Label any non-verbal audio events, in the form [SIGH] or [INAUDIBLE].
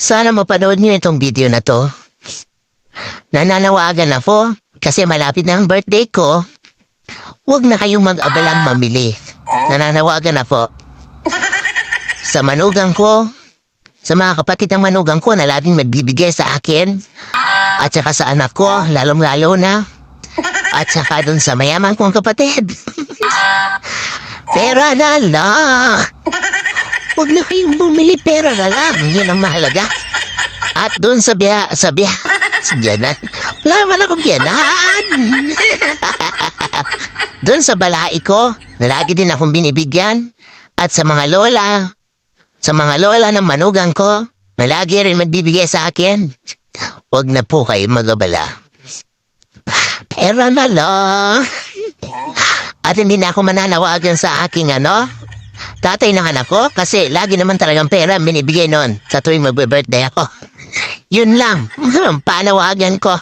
Sana mapanood niyo itong video na to. Nananawagan ako kasi malapit na ang birthday ko. Huwag na kayong mag-abalang mamili. Nananawagan ako. Sa manugang ko, sa mga kapatid ng manugang ko na laging magbibigay sa akin, at saka sa anak ko, lalong-lalo na, at saka dun sa mayaman kong kapatid. [LAUGHS] Pera na lang. Huwag na kayong bumili pera na lang. Yun ang mahalaga. At doon sa biya, sa biya, sa biyanan. Wala naman akong biyanan. [LAUGHS] doon sa balai ko, lagi din akong binibigyan. At sa mga lola, sa mga lola ng manugang ko, na lagi rin magbibigay sa akin. Huwag na po kayo magabala. Pera na lang. At hindi na ako mananawagan sa aking ano, Tatay ng anak ko kasi lagi naman talagang pera binibigay noon sa tuwing magbe-birthday ako. Yun lang. [LAUGHS] Panawagan ko.